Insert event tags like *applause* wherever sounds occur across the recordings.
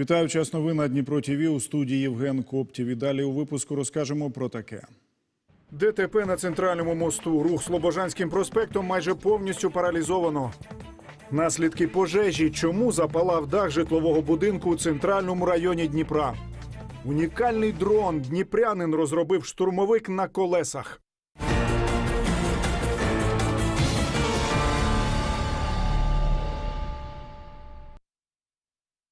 Вітаю час новин на Дніпро ТВ у студії Євген Коптів. І далі у випуску розкажемо про таке. ДТП на центральному мосту. Рух Слобожанським проспектом майже повністю паралізовано. Наслідки пожежі. Чому запалав дах житлового будинку у центральному районі Дніпра? Унікальний дрон дніпрянин розробив штурмовик на колесах. –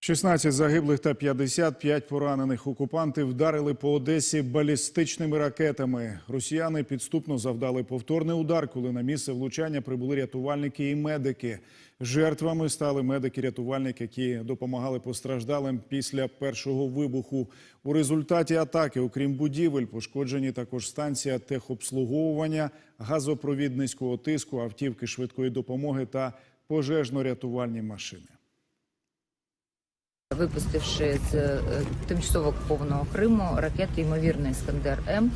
16 загиблих та 55 поранених окупанти вдарили по Одесі балістичними ракетами. Росіяни підступно завдали повторний удар, коли на місце влучання прибули рятувальники і медики. Жертвами стали медики-рятувальники, які допомагали постраждалим після першого вибуху. У результаті атаки, окрім будівель, пошкоджені також станція техобслуговування, газопровід низького тиску, автівки швидкої допомоги та пожежно-рятувальні машини. Випустивши з е, тимчасово окупованого Криму ракети ймовірний Іскандер М.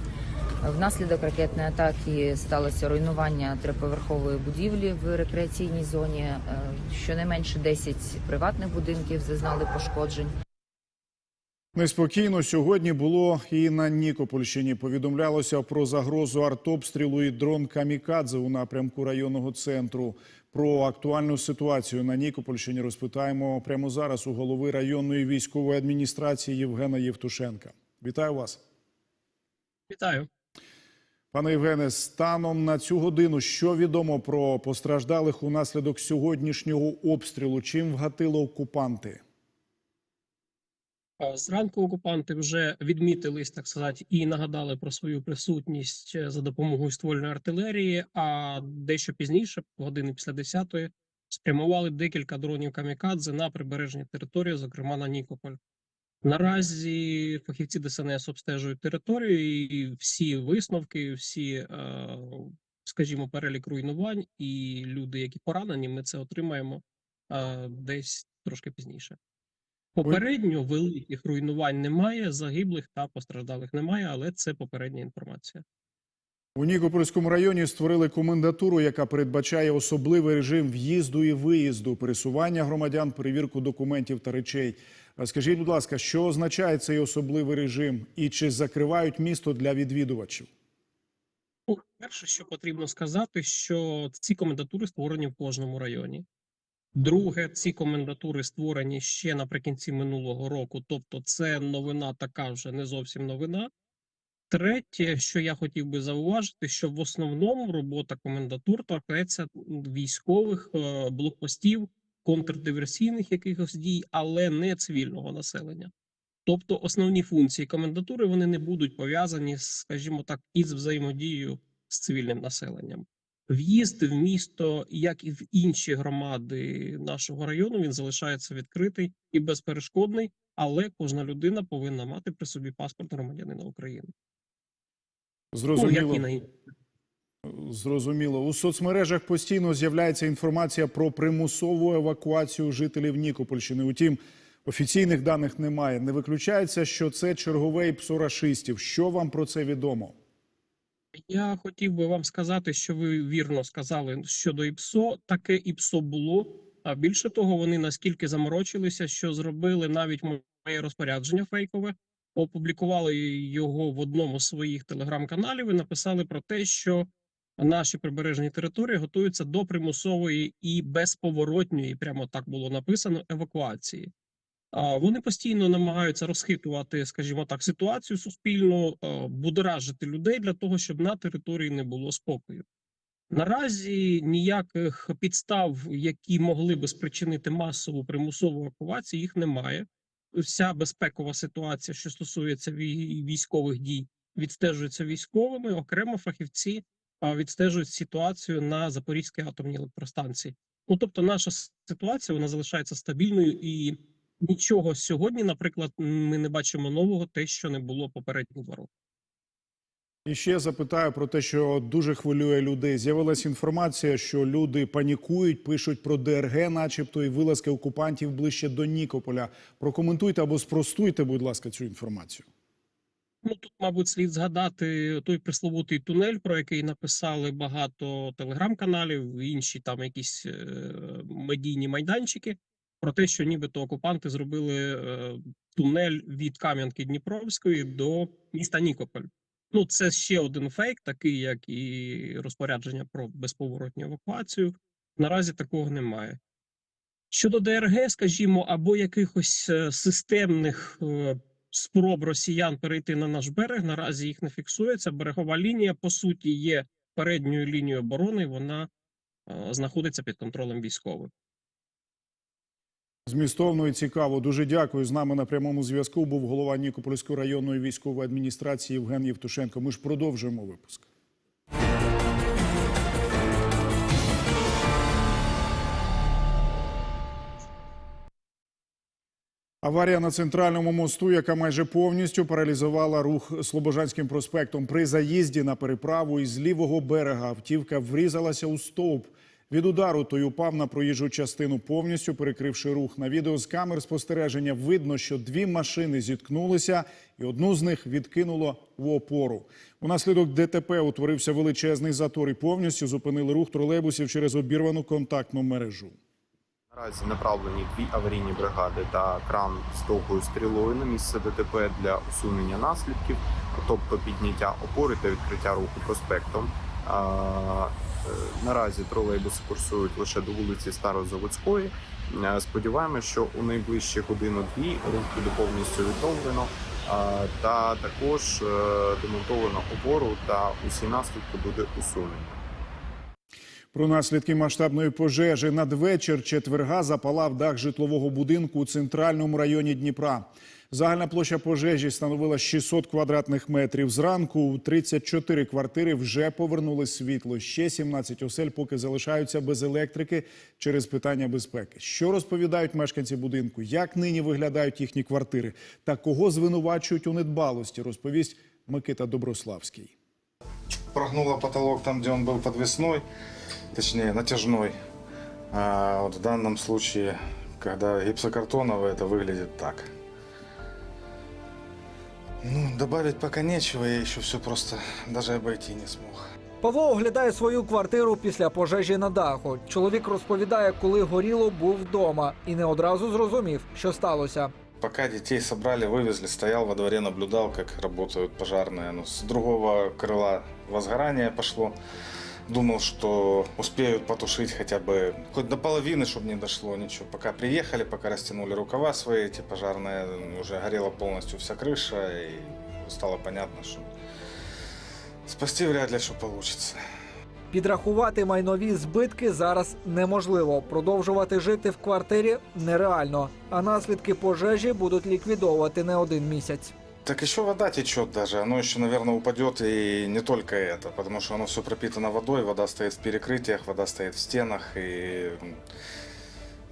Внаслідок ракетної атаки сталося руйнування триповерхової будівлі в рекреаційній зоні. Е, Щонайменше 10 приватних будинків зазнали пошкоджень. Неспокійно сьогодні було і на Нікопольщині. Повідомлялося про загрозу артобстрілу і дрон камікадзе у напрямку районного центру. Про актуальну ситуацію на Нікопольщині розпитаємо прямо зараз у голови районної військової адміністрації Євгена Євтушенка. Вітаю вас, Вітаю. пане Євгене. Станом на цю годину, що відомо про постраждалих унаслідок сьогоднішнього обстрілу? Чим вгатили окупанти? А, Зранку окупанти вже відмітились, так сказати, і нагадали про свою присутність е, за допомогою ствольної артилерії. А дещо пізніше, години після 10-ї, спрямували декілька дронів камікадзе на прибережні території, зокрема на Нікополь. Наразі фахівці ДСНС обстежують територію, і всі висновки, всі, е, скажімо, перелік руйнувань і люди, які поранені, ми це отримаємо е, десь трошки пізніше. Попередньо великих руйнувань немає, загиблих та постраждалих немає, але це попередня інформація. У Нікопольському районі створили комендатуру, яка передбачає особливий режим в'їзду і виїзду, пересування громадян, перевірку документів та речей. Скажіть, будь ласка, що означає цей особливий режим і чи закривають місто для відвідувачів? Перше, що потрібно сказати, що ці комендатури створені в кожному районі. Друге, ці комендатури створені ще наприкінці минулого року, тобто це новина така вже не зовсім новина. Третє, що я хотів би зауважити, що в основному робота комендатур торкається військових е, блокпостів, контрдиверсійних якихось дій, але не цивільного населення. Тобто основні функції комендатури вони не будуть пов'язані, скажімо так, із взаємодією з цивільним населенням. В'їзд в місто, як і в інші громади нашого району, він залишається відкритий і безперешкодний, але кожна людина повинна мати при собі паспорт громадянина України. Ну, як Зрозуміло. і на Зрозуміло. У соцмережах постійно з'являється інформація про примусову евакуацію жителів Нікопольщини. Утім, офіційних даних немає. Не виключається, що це черговий псорашистів. Що вам про це відомо? Я хотів би вам сказати, що ви вірно сказали щодо ІПСО. Таке ІПСО було. А більше того, вони наскільки заморочилися, що зробили навіть моє розпорядження фейкове, опублікували його в одному з своїх телеграм-каналів і написали про те, що наші прибережні території готуються до примусової і безповоротньої, прямо так було написано, евакуації. Вони постійно намагаються розхитувати, скажімо так, ситуацію суспільну, будоражити людей для того, щоб на території не було спокою. Наразі ніяких підстав, які могли би спричинити масову примусову евакуацію, їх немає. Вся безпекова ситуація, що стосується військових дій, відстежується військовими. Окремо фахівці відстежують ситуацію на Запорізькій атомній електростанції. Ну тобто, наша ситуація вона залишається стабільною і нічого сьогодні, наприклад, ми не бачимо нового, те, що не було попередні два роки. І ще запитаю про те, що дуже хвилює людей. З'явилася інформація, що люди панікують, пишуть про ДРГ, начебто, і вилазки окупантів ближче до Нікополя. Прокоментуйте або спростуйте, будь ласка, цю інформацію. Ну тут, мабуть, слід згадати той пресловутий тунель, про який написали багато телеграм-каналів, інші там якісь е, медійні майданчики. Про те, що нібито окупанти зробили е, тунель від Кам'янки Дніпровської до міста Нікополь. Ну, це ще один фейк, такий як і розпорядження про безповоротню евакуацію. Наразі такого немає. Щодо ДРГ, скажімо, або якихось е, системних е, спроб росіян перейти на наш берег, наразі їх не фіксується. Берегова лінія, по суті, є передньою лінією оборони. Вона е, знаходиться під контролем військових. Змістовно і цікаво. Дуже дякую. З нами на прямому зв'язку був голова Нікопольської районної військової адміністрації Євген Євтушенко. Ми ж продовжуємо випуск. Аварія на центральному мосту, яка майже повністю паралізувала рух Слобожанським проспектом. При заїзді на переправу із лівого берега автівка врізалася у стовп. Від удару той упав на проїжджу частину, повністю перекривши рух. На відео з камер спостереження видно, що дві машини зіткнулися, і одну з них відкинуло в опору. Унаслідок ДТП утворився величезний затор і повністю зупинили рух тролейбусів через обірвану контактну мережу. Наразі направлені дві аварійні бригади та кран з довгою стрілою на місце ДТП для усунення наслідків, тобто підняття опори та відкриття руху проспектом. Е, Наразі тролейбуси курсують лише до вулиці Старозаводської. Е, Сподіваємося, що у найближчі годину-дві рух буде повністю відновлено. Та також е, демонтовано опору та усі наслідки буде усунено. Про наслідки масштабної пожежі надвечір четверга запалав дах житлового будинку у центральному районі Дніпра. Загальна площа пожежі становила 600 квадратних метрів. Зранку у 34 квартири вже повернули світло. Ще 17 осель поки залишаються без електрики через питання безпеки. Що розповідають мешканці будинку? Як нині виглядають їхні квартири? Та кого звинувачують у недбалості? Розповість Микита Доброславський. прогнуло потолок там, где он был подвесной, точнее натяжной. А вот в данном случае, когда гипсокартоновый, это выглядит так. Ну, добавить пока нечего, я еще все просто даже обойти не смог. Павло оглядає свою квартиру після пожежі на даху. Чоловік розповідає, коли горіло, був вдома і не одразу зрозумів, що сталося. Пока детей собрали, вывезли, стоял во дворе, наблюдал, как работают пожарные. Ну, с другого крыла возгорание пошло. Думал, что успеют потушить хотя бы хоть до половины, чтобы не дошло ничего. Пока приехали, пока растянули рукава свои, эти пожарные, уже горела полностью вся крыша, и стало понятно, что спасти вряд ли что получится. Підрахувати майнові збитки зараз неможливо. Продовжувати жити в квартирі нереально. А наслідки пожежі будуть ліквідовувати не один місяць. Так еще вода течет даже. Оно еще, наверное, упадет и не только это, потому что оно все пропитано водой, вода стоит в перекрытиях, вода стоит в стенах и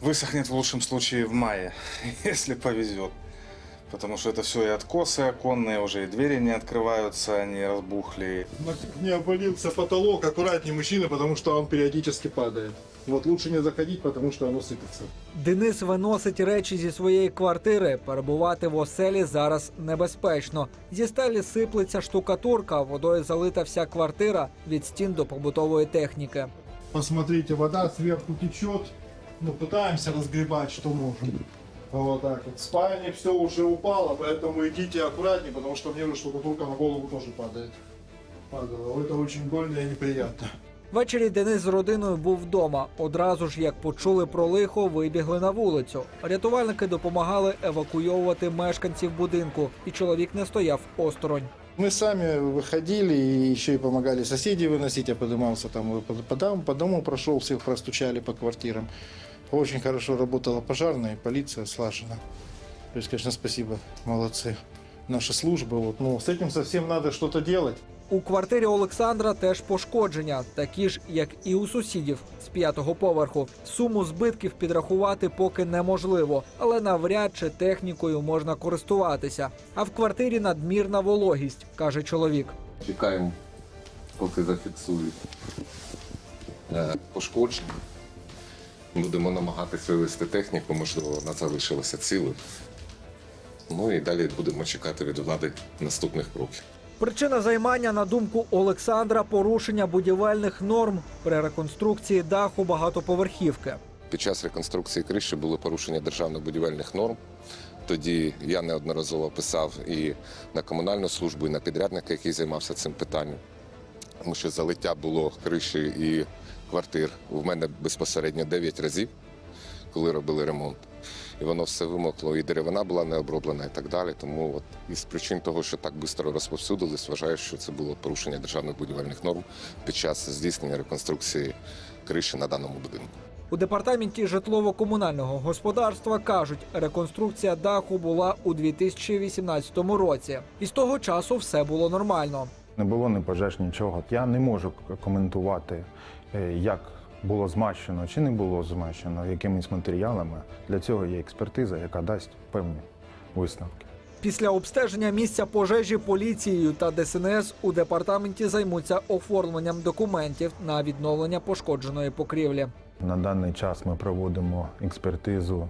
высохнет в лучшем случае в мае, *laughs* если повезет. Потому что это все и откосы оконные, уже и двери не открываются, они разбухли. не обвалился потолок, аккуратнее мужчина, потому что он периодически падает. Вот лучше не заходить, потому что оно сыпется. Денис виносить речі зі своєї квартири. Перебувати в оселі зараз небезпечно. Зі стелі сиплеться штукатурка, водою залита вся квартира від стін до побутової техніки. Посмотрите, вода сверху течет. Ну, пытаемся разгребать, что можем. Вот так вот. В спальне все уже упало, поэтому идите аккуратнее, потому что мне уже штукатурка на голову тоже падает. Падала. Это очень больно и неприятно. Ввечері Денис з родиною був вдома. Одразу ж, як почули про лихо, вибігли на вулицю. Рятувальники допомагали евакуйовувати мешканців будинку, і чоловік не стояв осторонь. Мы сами выходили и еще и помогали соседей выносить. Я поднимался там и по, по дому, по дому прошел, всех простучали по квартирам. Очень хорошо работала пожарная, и полиция слажена. То есть, конечно, спасибо, молодцы. Наша служба, вот, ну, с этим совсем надо что-то делать. У квартирі Олександра теж пошкодження, такі ж, як і у сусідів з п'ятого поверху. Суму збитків підрахувати поки неможливо, але навряд чи технікою можна користуватися. А в квартирі надмірна вологість, каже чоловік. Чекаємо, поки зафіксують е, пошкодження. Будемо намагатися вивести техніку, можливо, вона залишилася цілою. Ну і далі будемо чекати від влади наступних кроків. Причина займання, на думку Олександра, порушення будівельних норм при реконструкції даху багатоповерхівки. Під час реконструкції криші було порушення державних будівельних норм. Тоді я неодноразово писав і на комунальну службу, і на підрядника, який займався цим питанням. Тому що залиття було криші і квартир у мене безпосередньо 9 разів, коли робили ремонт. І воно все вимокло, і деревина була не оброблена, і так далі. Тому от із причин того, що так швидко розповсюдились, вважаю, що це було порушення державних будівельних норм під час здійснення реконструкції криші на даному будинку. У департаменті житлово-комунального господарства кажуть, реконструкція даху була у 2018 році, і з того часу все було нормально. Не було ні пожеж, нічого. Я не можу коментувати, е, як було змащено чи не було змащено якимись матеріалами. Для цього є експертиза, яка дасть певні висновки. Після обстеження місця пожежі поліцією та ДСНС у департаменті займуться оформленням документів на відновлення пошкодженої покрівлі. На даний час ми проводимо експертизу,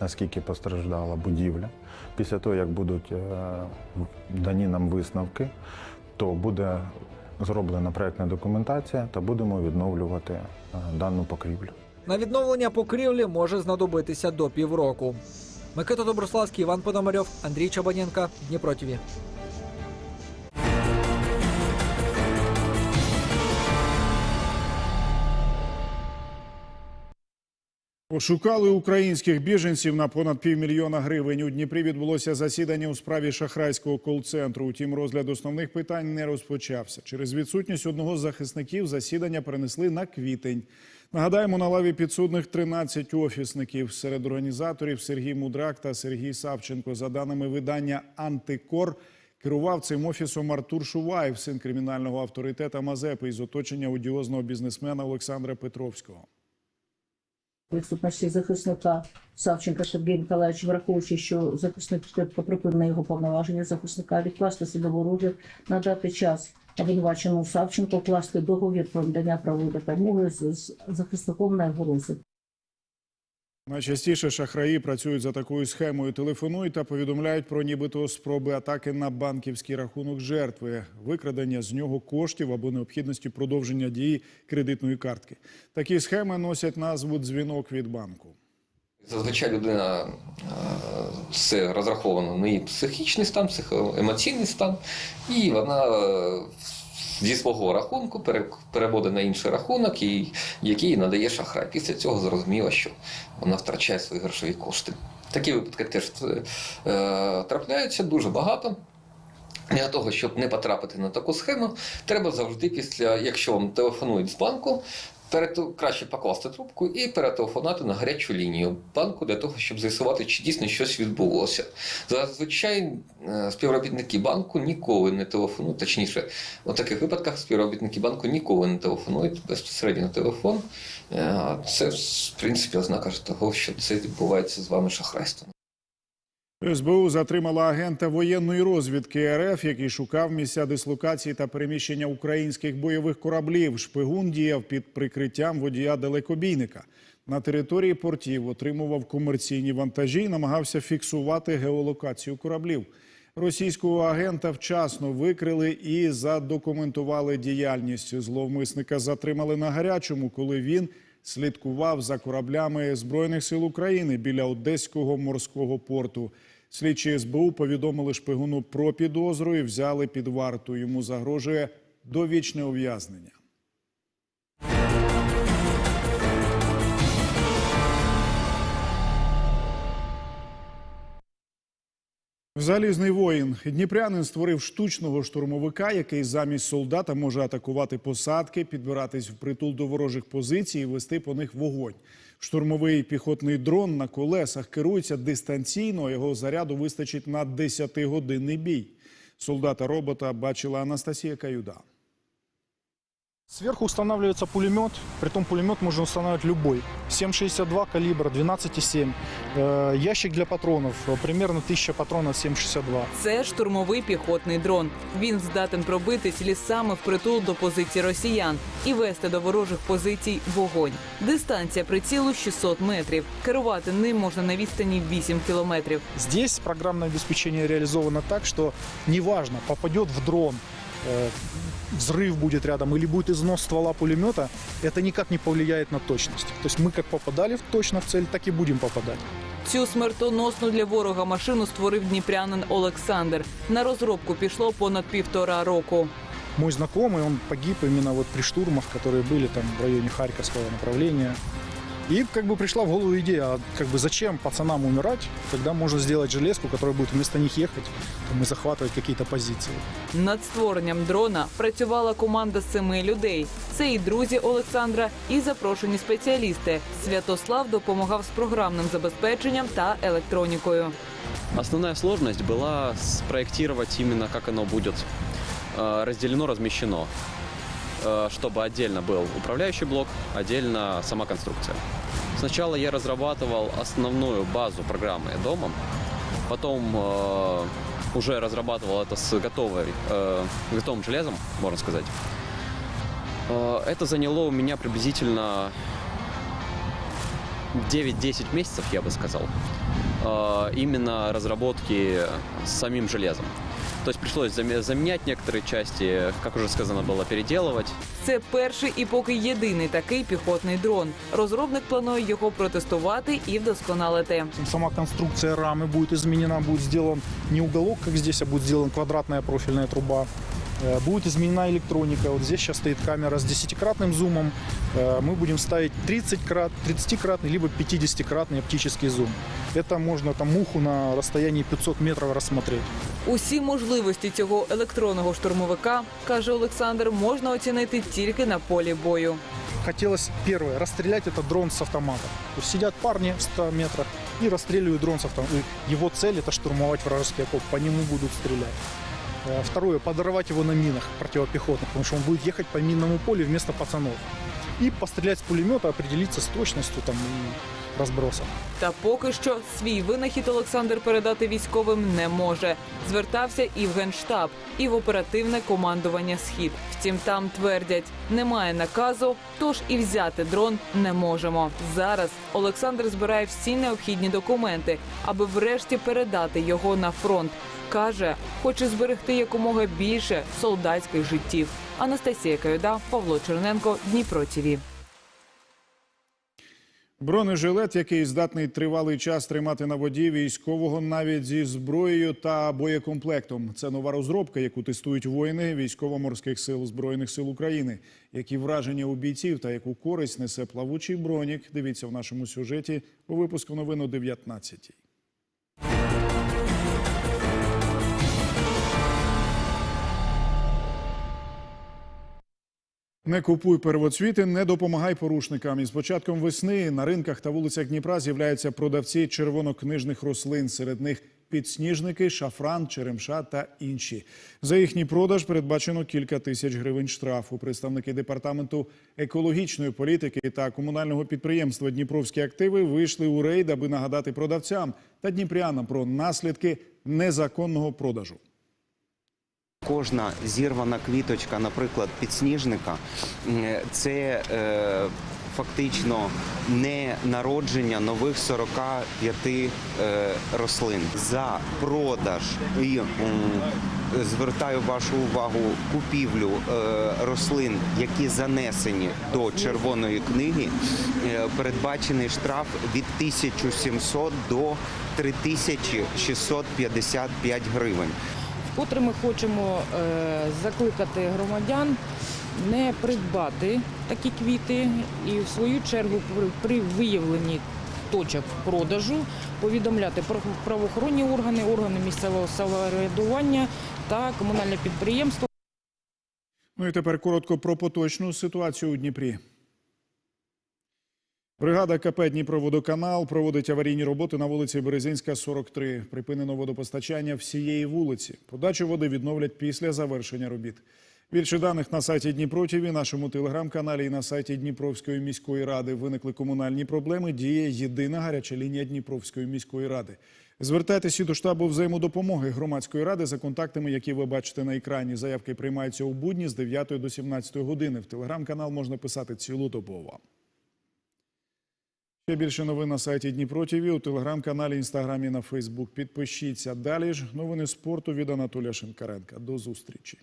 наскільки постраждала будівля. Після того, як будуть е, дані нам висновки, то буде зроблена проєктна документація та будемо відновлювати е, дану покрівлю. На відновлення покрівлі може знадобитися до півроку. Микита Доброславський, Іван Пономарьов, Андрій Чабаненка, Дніпро. Ошукали українських біженців на понад півмільйона гривень. У Дніпрі відбулося засідання у справі шахрайського кол-центру. Утім, розгляд основних питань не розпочався. Через відсутність одного з захисників засідання перенесли на квітень. Нагадаємо, на лаві підсудних 13 офісників. Серед організаторів Сергій Мудрак та Сергій Савченко. За даними видання Антикор, керував цим офісом Артур Шуваєв, син кримінального авторитета Мазепи із оточення одіозного бізнесмена Олександра Петровського. Відсутності захисника Савченка Сергія Миколаївича, враховуючи, що захисник поприпинив його повноваження захисника, відкласти судову розгляд, надати час обвинуваченому Савченку вкласти договір про надання правової допомоги з захисником на його розгляд. Найчастіше шахраї працюють за такою схемою. Телефонують та повідомляють про нібито спроби атаки на банківський рахунок жертви, викрадення з нього коштів або необхідності продовження дії кредитної картки. Такі схеми носять назву дзвінок від банку. Зазвичай людина е, це розраховано на її психічний стан, психоемоційний стан, і вона е, зі свого рахунку пере- переводить на інший рахунок, який надає шахрай. Після цього зрозуміло, що вона втрачає свої грошові кошти. Такі випадки теж е, трапляються дуже багато. Для того, щоб не потрапити на таку схему, треба завжди після, якщо вам телефонують з банку, краще покласти трубку і перетелефонувати на гарячу лінію банку для того, щоб з'ясувати, чи дійсно щось відбулося. Зазвичай е, співробітники банку ніколи не телефонують, точніше, у таких випадках співробітники банку ніколи не телефонують безпосередньо на телефон. Е, Це, в принципі, ознака того, що це відбувається з вами шахрайством. СБУ затримала агента воєнної розвідки РФ, який шукав місця дислокації та переміщення українських бойових кораблів. Шпигун діяв під прикриттям водія далекобійника. На території портів отримував комерційні вантажі і намагався фіксувати геолокацію кораблів. Російського агента вчасно викрили і задокументували діяльність. Зловмисника затримали на гарячому, коли він слідкував за кораблями Збройних сил України біля Одеського морського порту. Слідчі СБУ повідомили шпигуну про підозру і взяли під варту. Йому загрожує довічне ув'язнення. Залізний воїн Дніпрянин створив штучного штурмовика, який замість солдата може атакувати посадки, підбиратись в притул до ворожих позицій і вести по них вогонь. Штурмовий піхотний дрон на колесах керується дистанційно. Його заряду вистачить на 10-годинний бій. Солдата робота бачила Анастасія Каюда. Сверху устанавливается пулемет, притом пулемет можно устанавливать любой. 7,62 калибра, 12,7. Э, ящик для патронов, э, примерно 1000 патронов 7,62. Це штурмовий піхотний дрон. Він здатен пробитись лісами впритул до позицій росіян і вести до ворожих позицій вогонь. Дистанція прицілу 600 метрів. Керувати ним можна на відстані 8 кілометрів. Здесь программное обеспечение реализовано так, что неважно, попадет в дрон э, взрыв будет рядом или будет износ ствола пулемета, это никак не повлияет на точность. То есть мы как попадали в- точно в цель, так и будем попадать. Цю смертоносну для ворога машину створив дніпрянин Олександр. На розробку пішло понад півтора року. Мой знакомый, он погиб именно вот при штурмах, которые были там в районе Харьковского направления. И как бы пришла в голову идея, а как бы зачем пацанам умирать, когда можно сделать железку, которая будет вместо них ехать там, и захватывать какие-то позиции. Над створенням дрона працювала команда з семи людей. Це і друзі Олександра, і запрошені спеціалісти. Святослав допомагав з програмним забезпеченням та електронікою. Основная сложность была спроектировать именно, как оно будет э, разделено, размещено. Э, Чтобы отдельно был управляющий блок, отдельно сама конструкция. Сначала я разрабатывал основную базу программы домом, потом э, уже разрабатывал это с готовой, э, готовым железом, можно сказать. Это заняло у меня приблизительно 9-10 месяцев, я бы сказал, именно разработки с самим железом. То есть пришлось заме- заменять некоторые части, как уже сказано было, переделывать. Це перший і поки єдиний такий піхотний дрон. Розробник планує його протестувати і вдосконалити. Сама конструкция рамы будет изменена, будет сделан не уголок, как здесь, а будет сделана квадратная профильная труба. Э, Будет изменена электроника. Вот здесь сейчас стоит камера с 10-кратным зумом. Э, Мы будем ставить 30 крат, 30-кратный, либо 50-кратный оптический зум. Это можно там муху на расстоянии 500 метров рассмотреть. Усі можливості цього електронного штурмовика, каже Олександр, можна оцінити тільки на полі бою. Хотелось, первое, расстрелять этот дрон с автомата. То есть сидят парни в 100 метрах и расстреливают дрон с автомата. Его цель это штурмовать вражеский окоп, по нему будут стрелять. Э, Второе, подорвать его на минах противопехотных, потому что он будет ехать по минному полю вместо пацанов. И пострелять с пулемета, определиться с точностью там, разбросом. Та поки що свій винахід Олександр передати військовим не може. Звертався і в генштаб, і в оперативне командування Схід. Втім, там твердять, немає наказу, тож і взяти дрон не можемо. Зараз Олександр збирає всі необхідні документи, аби врешті передати його на фронт. Каже, хоче зберегти якомога більше солдатських життів. Анастасія Каюда, Павло Черненко, Дніпро ТІВІ. Бронежилет, який здатний тривалий час тримати на воді військового навіть зі зброєю та боєкомплектом. Це нова розробка, яку тестують воїни військово-морських сил збройних сил України. Які враження у бійців та яку користь несе плавучий бронік? Дивіться в нашому сюжеті у випуску новин о 19 Не купуй первоцвіти, не допомагай порушникам. Із початком весни на ринках та вулицях Дніпра з'являються продавці червонокнижних рослин. Серед них підсніжники, шафран, черемша та інші. За їхній продаж передбачено кілька тисяч гривень штрафу. Представники департаменту екологічної політики та комунального підприємства Дніпровські активи вийшли у рейд, аби нагадати продавцям та дніпрянам про наслідки незаконного продажу. Кожна зірвана квіточка, наприклад, підсніжника, це е, фактично не народження нових 45 е, рослин. За продаж і звертаю вашу увагу купівлю е, рослин, які занесені до червоної книги, передбачений штраф від 1700 до 3655 гривень. Вкотре ми хочемо е, закликати громадян не придбати такі квіти і в свою чергу при виявленні точок продажу повідомляти про правоохоронні органи, органи місцевого самоврядування та комунальне підприємство. Ну і тепер коротко про поточну ситуацію у Дніпрі. Бригада КП Дніпроводоканал проводить аварійні роботи на вулиці Березинська, 43. Припинено водопостачання всієї вулиці. Подачу води відновлять після завершення робіт. Більше даних на сайті Дніпро ТІВІ, нашому телеграм-каналі і на сайті Дніпровської міської ради. Виникли комунальні проблеми. Діє єдина гаряча лінія Дніпровської міської ради. Звертайтеся до штабу взаємодопомоги громадської ради за контактами, які ви бачите на екрані. Заявки приймаються у будні з 9 до 17 години. В телеграм-канал можна писати цілодобово. Ще більше новин на сайті Дніпро ТІВІ, у телеграм-каналі, інстаграмі, на Фейсбук. Підпишіться. Далі ж новини спорту від Анатолія Шинкаренка. До зустрічі.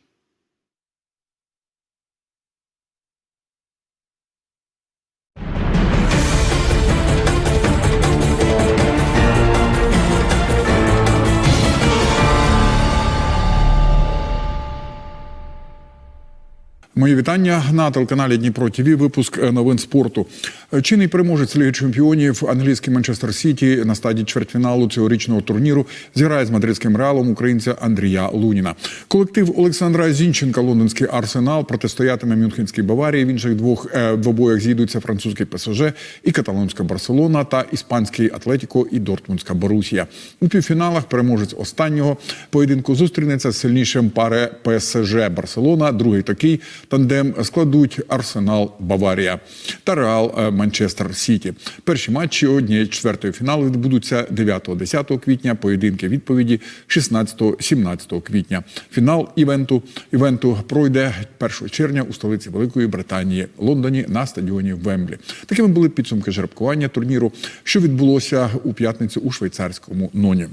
Мої вітання на телеканалі Дніпро ТВ. Випуск е, новин спорту. Е, Чинний переможець Ліги Чемпіонів англійський Манчестер Сіті на стадії чвертьфіналу цьогорічного турніру зіграє з мадридським реалом українця Андрія Луніна. Колектив Олександра Зінченка, лондонський арсенал, протистоятиме Мюнхенській Баварії. В інших двох е, двобоях зійдуться французький ПСЖ і каталонська Барселона та іспанський Атлетіко і Дортмундська Борусія. У півфіналах переможець останнього поєдинку зустрінеться з сильнішим пари ПСЖ Барселона. Другий такий тандем складуть Арсенал Баварія та Реал е, Манчестер Сіті. Перші матчі однієї четвертої фіналу відбудуться 9-10 квітня. Поєдинки відповіді 16-17 квітня. Фінал івенту івенту пройде 1 червня у столиці Великої Британії Лондоні на стадіоні Вемблі. Такими були підсумки жеребкування турніру, що відбулося у п'ятницю у швейцарському ноні.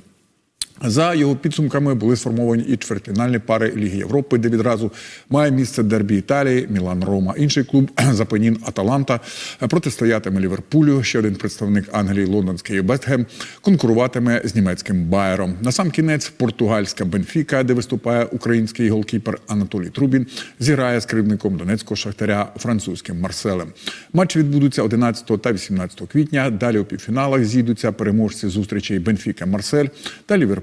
За його підсумками були сформовані і чвертьфінальні пари Ліги Європи, де відразу має місце дербі Італії, Мілан Рома. Інший клуб *clears throat* Запанін Аталанта протистоятиме Ліверпулю. Ще один представник Англії, лондонський Бетхем, конкуруватиме з німецьким Байером. На сам кінець португальська Бенфіка, де виступає український голкіпер Анатолій Трубін, зіграє з керівником Донецького шахтаря французьким Марселем. Матчі відбудуться 11 та 18 квітня. Далі у півфіналах зійдуться переможці зустрічей Бенфіка Марсель та Ліверпуль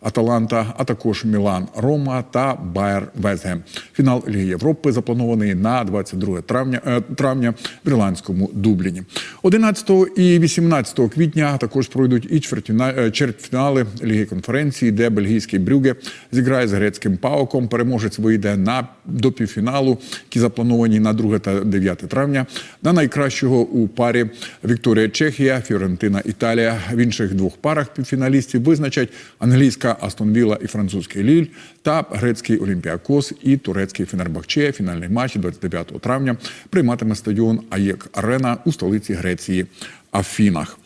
Аталанта, а також Мілан Рома та Байер Вестгем. Фінал Ліги Європи запланований на 22 травня, е, травня в ірландському Дубліні. 11 і 18 квітня також пройдуть і е, чвертьфінали Ліги конференції, де бельгійський Брюге зіграє з грецьким Паоком. Переможець вийде на до півфіналу, які заплановані на 2 та 9 травня. На найкращого у парі Вікторія Чехія, Фіорентина Італія. В інших двох парах півфіналістів визначать англійська Астон Віла і французький Ліль та грецький Олімпіакос і турецький Фенербахче. Фінальний матч 29 травня прийматиме стадіон Аєк Арена у столиці Греції Афінах.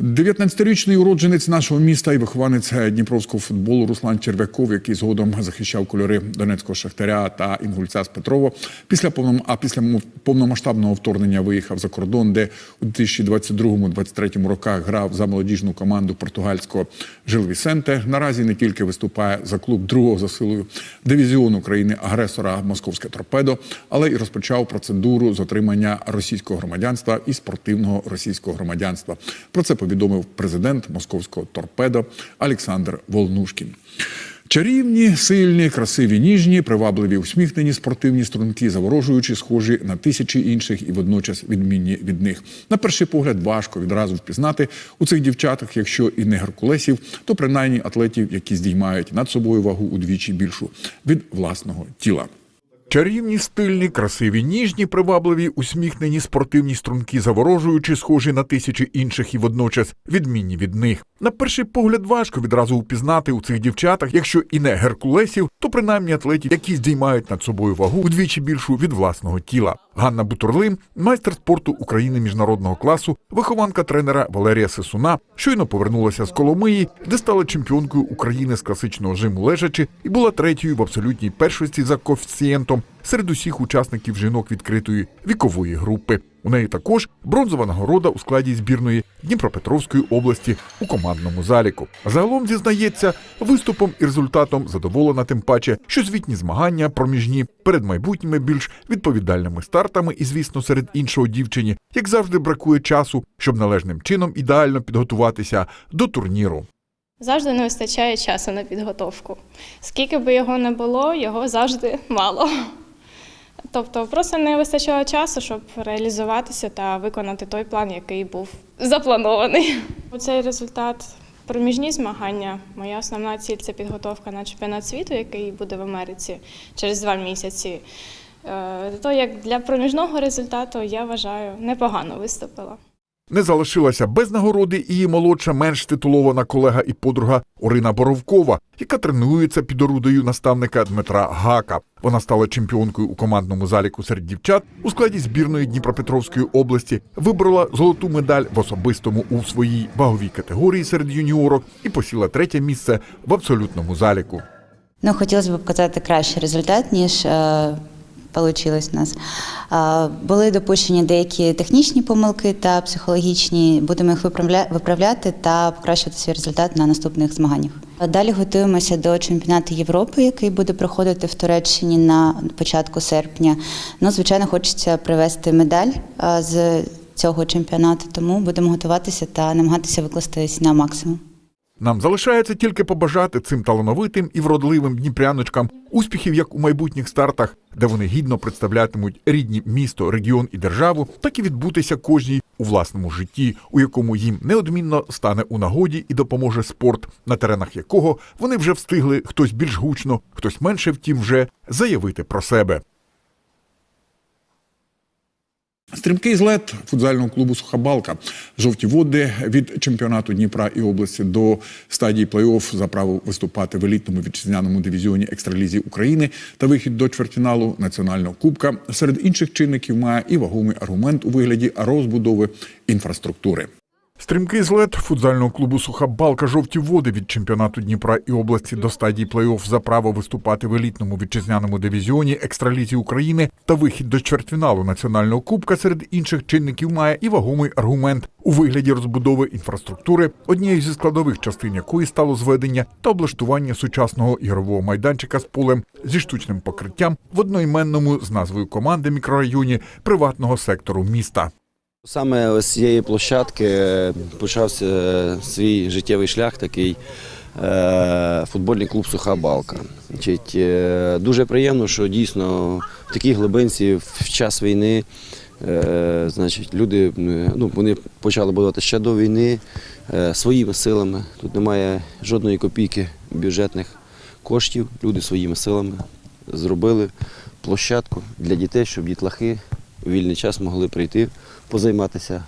19-річний уродженець нашого міста і вихованець дніпровського футболу Руслан Червяков, який згодом захищав кольори Донецького шахтаря та інгульця з Петрова. Після повном, а після повномасштабного вторгнення виїхав за кордон, де у 2022-2023 роках грав за молодіжну команду португальського Жил Вісенте. Наразі не тільки виступає за клуб другого за силою дивізіону країни агресора Московське торпедо, але й розпочав процедуру з отримання російського громадянства і спортивного російського громадянства. Про це повідомив президент московського торпедо Олександр Волнушкін. Чарівні, сильні, красиві, ніжні, привабливі, усміхнені, спортивні струнки, заворожуючі, схожі на тисячі інших і водночас відмінні від них. На перший погляд важко відразу впізнати у цих дівчатах, якщо і не геркулесів, то принаймні атлетів, які здіймають над собою вагу удвічі більшу від власного тіла. Чарівні, стильні, красиві, ніжні, привабливі, усміхнені, спортивні струнки, заворожуючі, схожі на тисячі інших і водночас відмінні від них. На перший погляд важко відразу упізнати у цих дівчатах, якщо і не геркулесів, то принаймні атлетів, які здіймають над собою вагу удвічі більшу від власного тіла. Ганна Бутурлин, майстер спорту України міжнародного класу, вихованка тренера Валерія Сисуна, щойно повернулася з Коломиї, де стала чемпіонкою України з класичного жиму лежачи і була третьою в абсолютній першості за коефіцієнтом серед усіх учасників жінок відкритої вікової групи. У неї також бронзова нагорода у складі збірної Дніпропетровської області у командному заліку. Загалом зізнається, виступом і результатом задоволена тим паче, що звітні змагання проміжні перед майбутніми більш відповідальними стартами, і звісно, серед іншого дівчині, як завжди, бракує часу, щоб належним чином ідеально підготуватися до турніру. Завжди не вистачає часу на підготовку. Скільки би його не було, його завжди мало. Тобто просто не вистачало часу, щоб реалізуватися та виконати той план, який був запланований. Цей результат проміжні змагання. Моя основна ціль це підготовка на чемпіонат світу, який буде в Америці через два місяці. Е, То як для проміжного результату я вважаю непогано виступила. Не залишилася без нагороди її молодша, менш титулована колега і подруга Орина Боровкова, яка тренується під орудою наставника Дмитра Гака. Вона стала чемпіонкою у командному заліку серед дівчат у складі збірної Дніпропетровської області, вибрала золоту медаль в особистому у своїй ваговій категорії серед юніорок і посіла третє місце в абсолютному заліку. Ну, хотілося б показати кращий результат, ніж е, вийшло в нас. Були допущені деякі технічні помилки та психологічні. Будемо їх виправля- виправляти та покращувати свій результат на наступних змаганнях. Далі готуємося до чемпіонату Європи, який буде проходити в Туреччині на початку серпня. Ну, звичайно, хочеться привезти медаль з цього чемпіонату, тому будемо готуватися та намагатися викластись на максимум. Нам залишається тільки побажати цим талановитим і вродливим дніпряночкам успіхів як у майбутніх стартах, де вони гідно представлятимуть рідні місто, регіон і державу, так і відбутися кожній у власному житті, у якому їм неодмінно стане у нагоді і допоможе спорт, на теренах якого вони вже встигли хтось більш гучно, хтось менше, втім, вже заявити про себе. Стрімкий злет футзального клубу Сухабалка. Жовті води від чемпіонату Дніпра і області до стадії плей-офф за право виступати в елітному вітчизняному дивізіоні екстралізі України та вихід до чвертьфіналу національного кубка. Серед інших чинників має і вагомий аргумент у вигляді розбудови інфраструктури. Стрімкий злет футзального клубу Суха Балка жовті води від чемпіонату Дніпра і області до стадії плей-офф за право виступати в елітному вітчизняному дивізіоні екстралізі України та вихід до чвертьфіналу національного кубка серед інших чинників має і вагомий аргумент у вигляді розбудови інфраструктури, однією зі складових частин якої стало зведення та облаштування сучасного ігрового майданчика з полем зі штучним покриттям в одноіменному з назвою команди мікрорайоні приватного сектору міста. Саме з цієї площадки е, почався е, свій життєвий шлях такий е, футбольний клуб Суха Балка. Дуже приємно, що дійсно в такій глибинці в час війни значить, люди ну, вони почали будувати ще до війни своїми силами. Тут немає жодної копійки бюджетних коштів. Люди своїми силами зробили площадку для дітей, щоб дітлахи у вільний час могли прийти, позайматися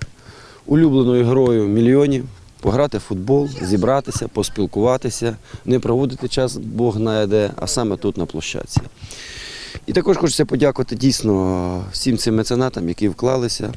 улюбленою грою мільйонів, пограти в футбол, зібратися, поспілкуватися, не проводити час Бог знає де, а саме тут на площадці. І також хочеться подякувати дійсно всім цим меценатам, які вклалися,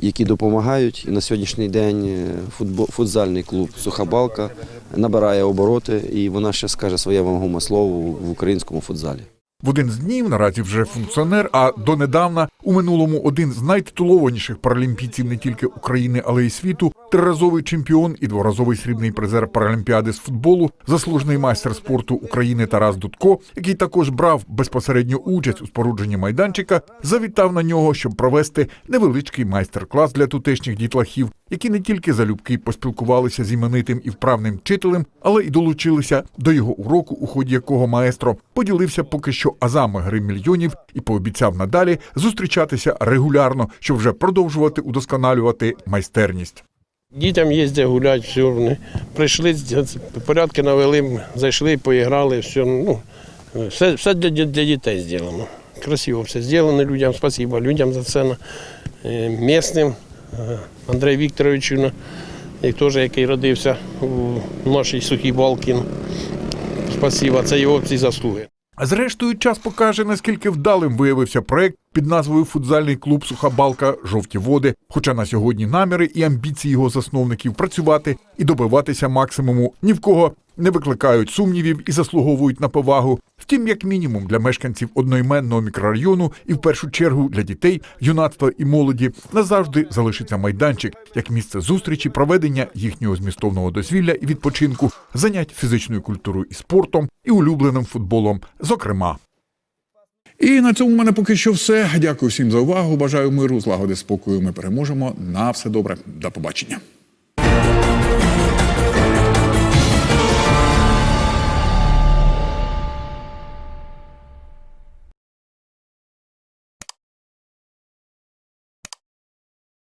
які допомагають. І на сьогоднішній день е, футбол, футзальний клуб Суха Балка набирає обороти, і вона ще скаже своє вагоме слово в українському футзалі. В один з днів наразі вже функціонер, а донедавна у минулому один з найтитулованіших паралімпійців не тільки України, але й світу, триразовий чемпіон і дворазовий срібний призер Паралімпіади з футболу, заслужений майстер спорту України Тарас Дудко, який також брав безпосередню участь у спорудженні майданчика, завітав на нього, щоб провести невеличкий майстер-клас для тутешніх дітлахів, які не тільки залюбки поспілкувалися з іменитим і вправним вчителем, але й долучилися до його уроку, у ході якого маестро поділився поки що азами гри мільйонів і пообіцяв надалі зустрічатися регулярно, щоб вже продовжувати удосконалювати майстерність. Дітям їздять гуляти, все, вони прийшли, порядки навели, зайшли, поіграли, все, ну, все, все для, для дітей зроблено. Красиво все зроблено людям, спасибо людям за це, е, місним, е, Андрею Вікторовичу, теж, який родився у нашій сухій Балкін. Спасибо, це його всі заслуги. Зрештою, час покаже, наскільки вдалим виявився проект під назвою Футзальний клуб Суха Балка Жовті води. Хоча на сьогодні наміри і амбіції його засновників працювати і добиватися максимуму ні в кого не викликають сумнівів і заслуговують на повагу. Втім, як мінімум для мешканців одноіменного мікрорайону і в першу чергу для дітей, юнацтва і молоді назавжди залишиться майданчик як місце зустрічі, проведення їхнього змістовного дозвілля і відпочинку, занять фізичною культурою і спортом, і улюбленим футболом, зокрема. І на цьому в мене поки що все. Дякую всім за увагу. Бажаю миру, злагоди, спокою. Ми переможемо. На все добре. До побачення.